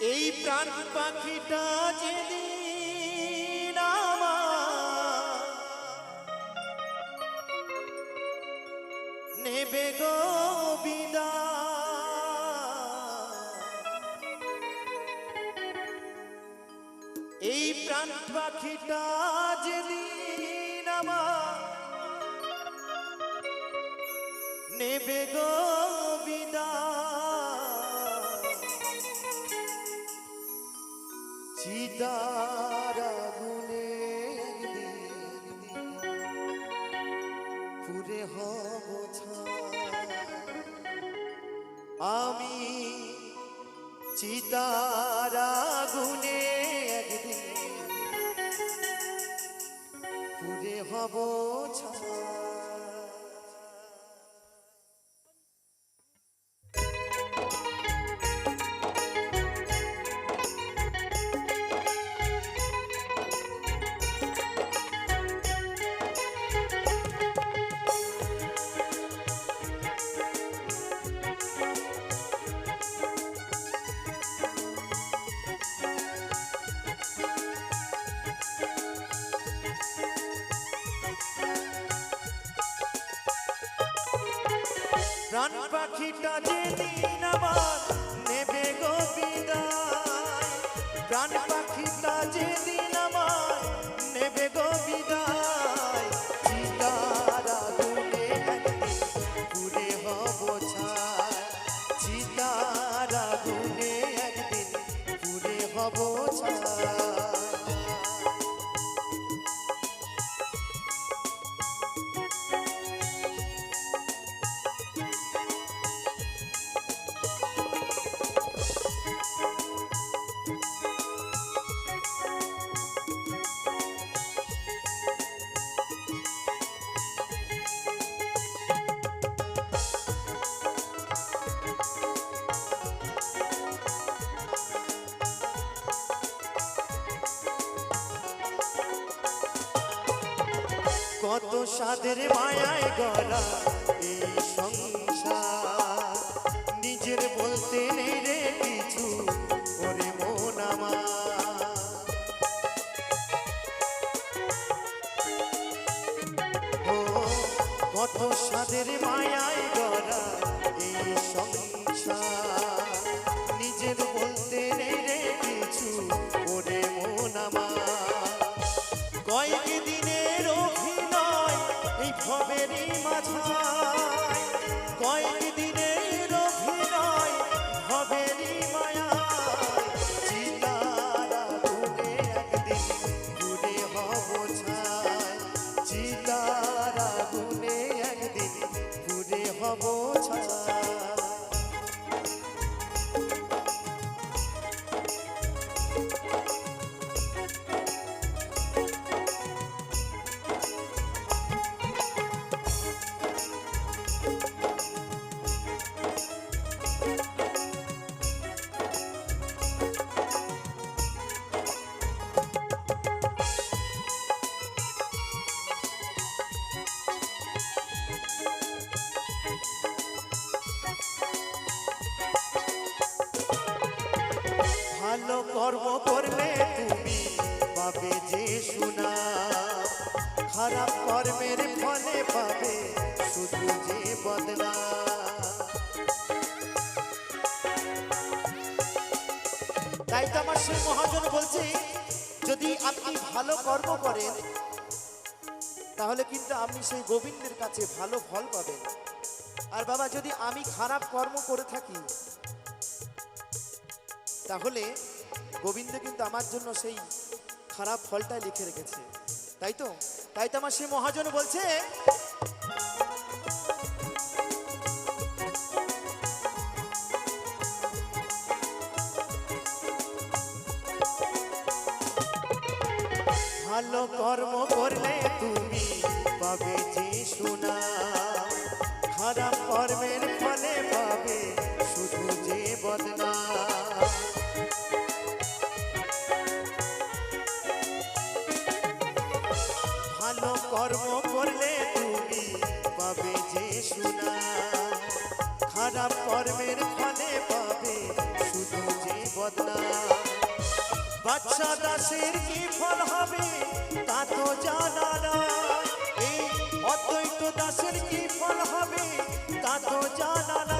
এই প্রাণ পাখিটা যেদিন নেবে গো বিদায়। এই প্রাণ পাখিটা যেদিন নেবে গো চিতার গুনে পুরে হব আমি চিতার প্রাণ পাখিটা যেদিন আমার নেবে গো বিদায়। প্রাণ পাখিটা যেদিন আমার নেবে গো বিদায়। চিতার কত সাদের মায়ায় গলা এই সংসার। নিজের বলতে নেই ভালো কর্ম করলে তুমি পাবে যে শোনা খারাপ কর্মের ফলে পাবে শুধু যে বদলা তাই তো আমার সেই মহাজন বলছে, যদি আপনি ভালো কর্ম করেন, তাহলে কিন্তু আপনি সেই গোবিন্দের কাছে ভালো ফল পাবেন। আর বাবা, যদি আমি খারাপ কর্ম করে থাকি, তাহলে গোবিন্দ কিন্তু আমার জন্য সেই খারাপ ফলটাই লিখে রেখেছে। তাই তো? তাই তো আমার সে মহাজন বলছে, ভালো কর্ম করলে তুমি বাচ্চা দাসের কি ফল হবে তা তো জানা না এই অদ্বৈত দাসের কি ফল হবে তা তো জানা না